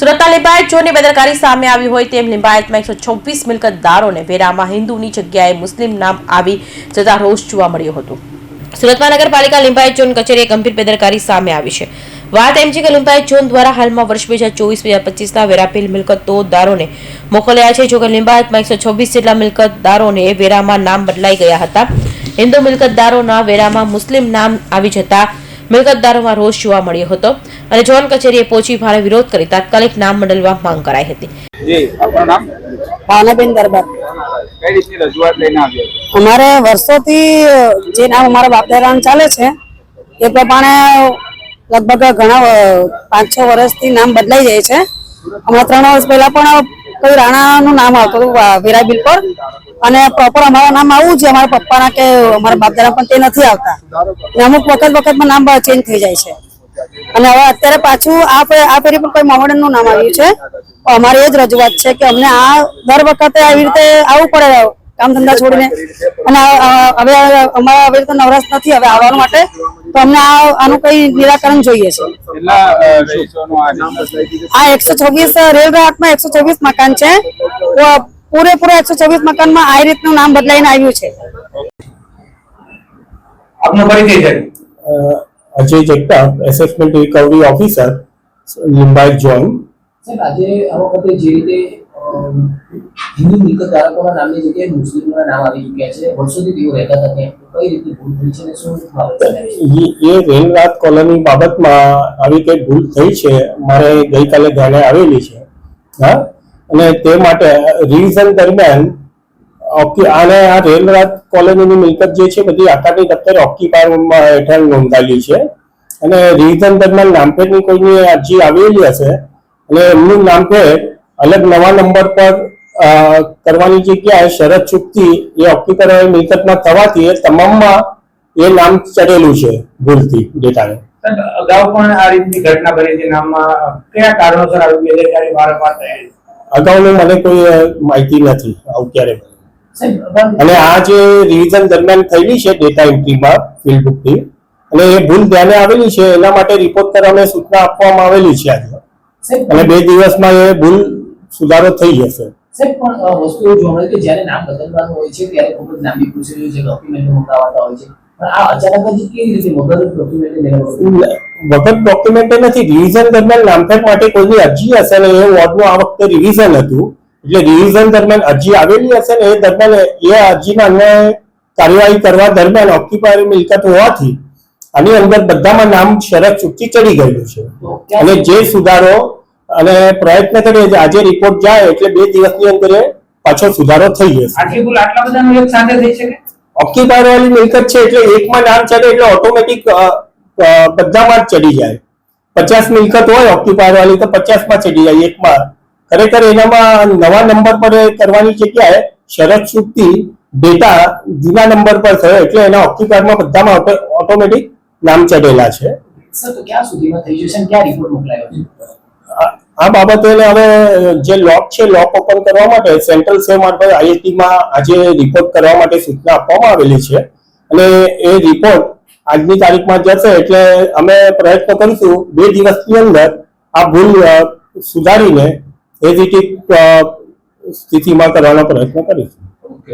સુરતના લિંબાયત જોની બેદરકારી સામે આવી હોય તેમ લિંબાયતમાં એકસો છવ્વીસ મિલકતદારોને વેરામાં હિન્દુની જગ્યાએ મુસ્લિમ નામ આવી જતા રોષ જોવા મળ્યો હતો. સુરતમાં નગરપાલિકા લિંબાયત ઝોન કચેરીએ ગંભીર બેદરકારી સામે આવી છે. વાત એમ છે કે લિંબાયત ઝોન દ્વારા હાલમાં વર્ષ બે હજાર ચોવીસ, બે હજાર પચીસના વેરાપીલ મિલકતોદારોને મોકલ્યા છે, જોકે લિંબાયતમાં એકસો છવ્વીસ જેટલા મિલકતદારોને વેરામાં નામ બદલાઈ ગયા હતા. હિન્દુ મિલકતદારોના વેરામાં મુસ્લિમ નામ આવી જતા મિલકતદારોમાં રોષ જોવા મળ્યો હતો અને જોન કચેરીએ પહોંચી ભારે વિરોધ કરી તાત્કાલિક નામ બદલવા માંગ કરાઈ હતી. જી આપણું નામ? ભાવનાબેન દરબાર. કઈ રીતની રજૂઆત લઈને આવ્યો અમારે વર્ષોથી જે નામ અમારા બાપ દાદાનું ચાલે છે એ પ્રમાણે લગભગ ઘણા પાંચ છ વર્ષથી નામ બદલાઈ જાય છે. હમણાં ત્રણ વર્ષ પહેલા પણ કોઈ રાણાનું નામ આવતું હતું વા- પર. અને પ્રોપર અમારું નામ આવું છે અમારા પપ્પાના કે અમારા બાપદારા પણ તે નથી આવતા. ને અમુક વખત વખતમાં નામ ચેન્જ થઈ જાય છે. અને હવે અત્યારે પાછું આ આ ફેરી પણ કોઈ મોહમ્મદનનું નામ આવ્યું છે? અમારી એ જ રજૂઆત છે કે અમને આ દર વખતે આવી રીતે આવવું પડે કામ ધંધા છોડીને. અને હવે અમારે આવી રીતે નવરાશ નથી હવે આવવાનું માટે. તો અમને આ આનું કઈ નિરાકરણ જોઈએ છે. આ એકસો છવ્વીસ રેલ રાહતમાં એકસો છવ્વીસ મકાન છે. પૂરેપૂરા એકસો છવ્વીસ મકાનમાં આ રીતનું નામ બદલાઈને આવ્યું છે. આપનો પરિચય છે. Ajay Jagtap assessment recovery officer Limbayat join સાહેબ આજે આ વખતે જે રીતે હિન્દુ મિલકત ધારકોના નામની જગ્યાએ મુસ્લિમોના નામ આવી ચૂક્યા છે વર્ષોથી તેઓ રહેતા હતા ત્યાં. કઈ રીતે ભૂલ થઈ છે અને શું બાબત એ રેલરાત કોલોની બાબતમાં આવી કઈ ભૂલ થઈ છે? મારે ગઈકાલે ધ્યાને આવેલી છે. હા? અને તે માટે રિવિઝન દરમિયાન આને આ રેલરાત કોલોનીની મિલકત જે છે, બધી આકારની દફતર ઓક્યુપાયરમાં હેઠળ નોંધાયેલી છે. અને રિવિઝન દરમિયાન નામપેડની કોઈની અરજી આવેલી હશે, અને એમનું નામપેડ અલગ નવા નંબર પર કરવાની જગ્યાએ શરત ચૂકતી એ ઓક્યુપાયર મિલકતમાં થવાથી એ તમામમાં એ નામ ચડેલું છે, ભૂલથી, ડેટાને. અગાઉ પણ આ રીતની ઘટના બની છે, નામમાં કયા કારણોસર આવી બેદરકારી વારંવાર થઈ અગાઉની મને કોઈ માહિતી નથી આવું ક્યારે અને આ જે રિવિઝન દરમિયાન થયેલી છે ડેટા એન્ટ્રીમાં ફિલ્ડ બુકની અને એ ભૂલ ધ્યાને આવેલી છે એના માટે રિપોર્ટ કરવાને સૂચના આપવામાં આવેલી છે આજે. અને બે દિવસમાં એ ભૂલ સુધારો થઈ જશે. સાહેબ પણ વસ્તુ એવું જોવા મળે કે જ્યારે નામ બદલવાનું હોય છે ત્યારે ખૂબ જ લાંબી પ્રોસિજર છે ડોક્યુમેન્ટ મંગાવતા હોય છે. પણ આ અચાનક જ કેવી રીતે વગર ડોક્યુમેન્ટ મેળવવું વગર ડોક્યુમેન્ટ નથી રિવિઝન દરમિયાન નામફેર માટે કોઈની અરજી હશે ને એ વોર્ડનું આ વખતે રિવિઝન હતું. એટલે રિવિઝન દરમિયાન અરજી આવેલી હશે ને એ દરમિયાન એ અરજીમાં અન્ય કાર્યવાહી કરવા દરમિયાન ઓક્યુપાયર મિલકત હોવાથી આની અંદર બધામાં નામ શરત ચૂકી ચડી ગયેલું છે. અને જે સુધારો અને પ્રયત્ન કરીએ આજે રિપોર્ટ જાય એટલે બે દિવસની અંદર પાછો સુધારો થઈ જશે. આટલી ભૂલ આટલા બધાનું એક સાથે થઈ શકે? ઓક્યુપાયર વાળી મિલકત છે એટલે એકમાં નામ ચડે એટલે ઓટોમેટિક બધામાં જ ચડી જાય. પચાસ મિલકત હોય ઓક્યુપાયર વાળી તો પચાસમાં ચડી જાય એકમાં. ખરેખર એનામાં નવા નંબર પર કરવાની જગ્યાએ શરત ચૂકતી ડેટા જૂના નંબર પર થયો એટલે એના ઓક્યુપાયરમાં બધામાં ઓટોમેટિક નામ ચડેલા છે. આ- આ બાબતે હવે જે લોક છે લોક ઓપન કરવા માટે સેન્ટ્રલ સેવ મારફત આઈઆઈટીમાં આજે રિપોર્ટ કરવા માટે સૂચના આપવામાં આવેલી છે. અને એ રિપોર્ટ આજની તારીખમાં જશે એટલે અમે પ્રયત્ન કરીશું બે દિવસની અંદર આ ભૂલ સુધારીને એ સ્થિતિમાં કરવાનો પ્રયત્ન કરીશું.